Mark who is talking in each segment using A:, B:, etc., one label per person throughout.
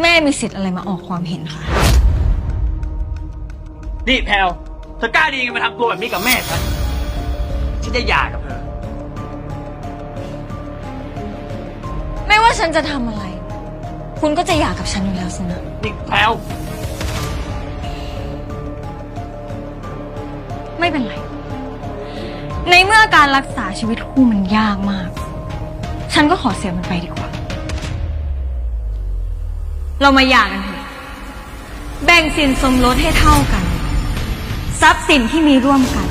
A: แม่มีสิทธิ์อะไรมาออกความเห็นคะ
B: นี่แพลวเธอกล้าดีกันมาทำตัวแบบนี้กับแม่ฉันฉันจะหย่ากับเธอ
A: ไม่ว่าฉันจะทำอะไร คุณก็จะหย่ากับฉันอยู่แล้วสินะ
B: นี่แพลว
A: ไม่เป็นไร ในเมื่อการรักษาชีวิตคู่มันยากมาก ฉันก็ขอเสียมันไปดีกว่า เรามาหย่ากันเถอะแบ่งสินสมรสให้เท่ากัน ทรัพย์สินที่มีร่วมกัน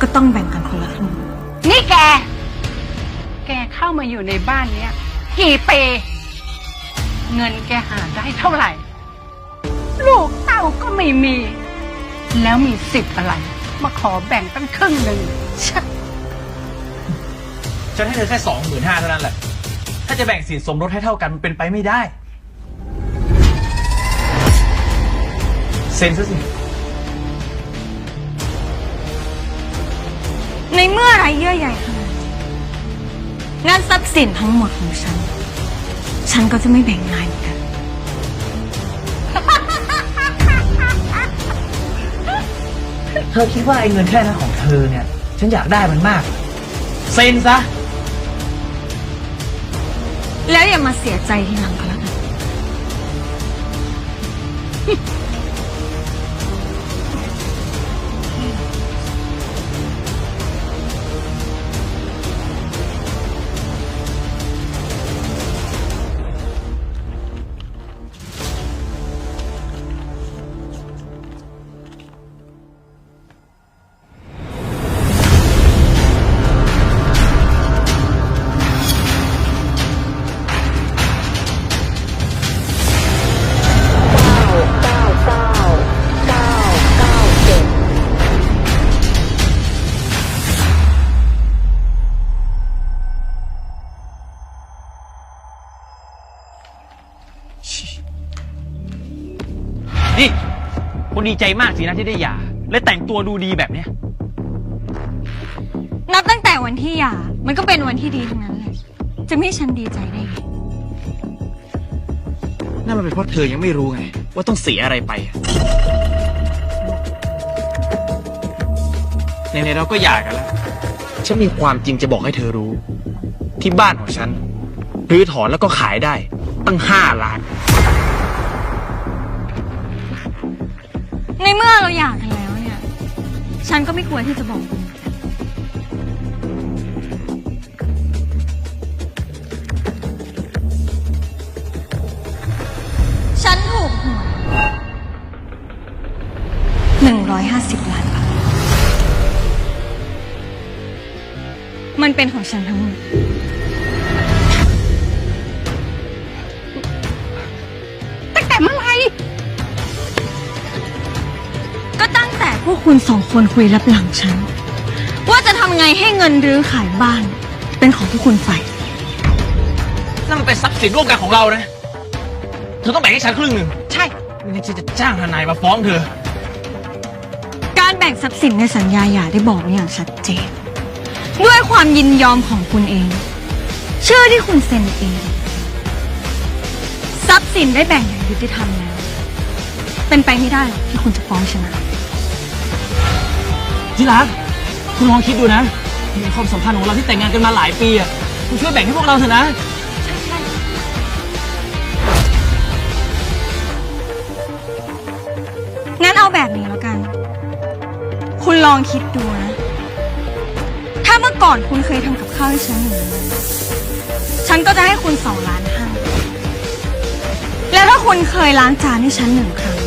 A: ก็ต้องแบ่งกันคนละครึ่ง
C: นี่แก แกเข้ามาอยู่ในบ้านเนี้ยกี่ปี เงินแกหาได้เท่าไหร่ ลูกเต้าก็ไม่มี แล้วมีสิทธิ์อะไร มาขอแบ่งตั้งครึ่งหนึ่งชะ
B: ฉันให้เธอแค่สองหมื่นห้าเท่านั้นแหละ ถ้าจะแบ่งสินสมรสให้เท่ากันมันเป็นไปไม่ได้ ซ็นซะสิ
A: ในเมื่อไรเยื่อใยขนาดนี้งั้นทรัพย์สินทั้งหมดของฉัน ฉันก็จะไม่แบ่งนายเหมือนกัน
B: เธอคิดว่าไอ้เงินแค่นั้นของเธอเนี่ย ฉันอยากได้มันมาก เซ็นซะ
A: แล้วอย่ามาเสียใจทีหลังก็แล้วกัน
B: นี่คุณดีใจมากสินะที่ได้หย่า และแต่งตัวดูดีแบบเนี้ย
A: นับตั้งแต่วันที่หย่า มันก็เป็นวันที่ดีทั้งนั้นเลยจะไม่ให้ฉันดีใจได้ไง
B: นั่นมันเป็นเพราะเธอยังไม่รู้ไง ว่าต้องเสียอะไรไปอะในในๆเราก็หย่ากันแล้ว ฉันมีความจริงจะบอกให้เธอรู้ ที่บ้านของฉันรื้อถอนแล้วก็ขายได้ ตั้งห้าล้าน
A: ในเมื่อเราหย่ากันแล้วเนี่ย ฉันก็ไม่ควรที่จะบอกคุณ ฉันถูกหวยหนึ่งร้อยห้าสิบล้านบาท มันเป็นของฉันทั้งหมด พวกคุณสองคนคุยรับหลังฉัน ว่าจะทำไงให้เงินรื้อขายบ้าน เป็นของทุกคุณฝ่าย
B: นั่นมันเป็นทรัพย์สินร่วมกันของเรานะ เธอต้องแบ่งให้ฉันครึ่งหนึ่ง
C: ใช่
B: ไม่งั้นฉันจะจ้างทนายมาฟ้องเธอ
A: การแบ่งทรัพย์สินในสัญญาหย่าได้บอกไว้อย่างชัดเจน ด้วยความยินยอมของคุณเอง ชื่อที่คุณเซ็นเอง ทรัพย์สินได้แบ่งอย่างยุติธรรมแล้ว เป็นไปไม่ได้หรอกที่คุณจะฟ้องชนะ
B: ที่รัก คุณลองคิดดูนะในความสัมพันธ์ของเราที่แต่งงานกันมาหลายปีอะคุณช่วยแบ่งให้พวกเราเถอะนะ
A: งั้นเอาแบบนี้แล้วกัน คุณลองคิดดูนะ ถ้าเมื่อก่อนคุณเคยทำกับข้าวให้ฉันหนึ่งมื้อฉันก็จะให้คุณสองล้านห้าแล้วถ้าคุณเคยล้างจานให้ฉันหนึ่งครั้ง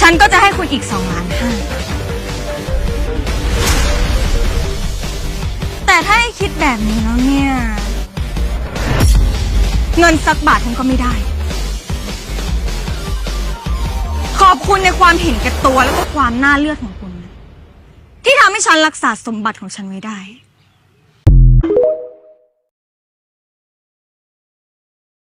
A: ฉันก็จะให้คุณอีกสองล้านห้า แต่ถ้าให้คิดแบบนี้แล้วเนี่ย เงินสักบาทฉันก็ไม่ได้ ขอบคุณในความเห็นแก่ตัวแล้วก็ความน่าเลือดของคุณนะที่ทำให้ฉันรักษาสมบัติของฉันไว้ได้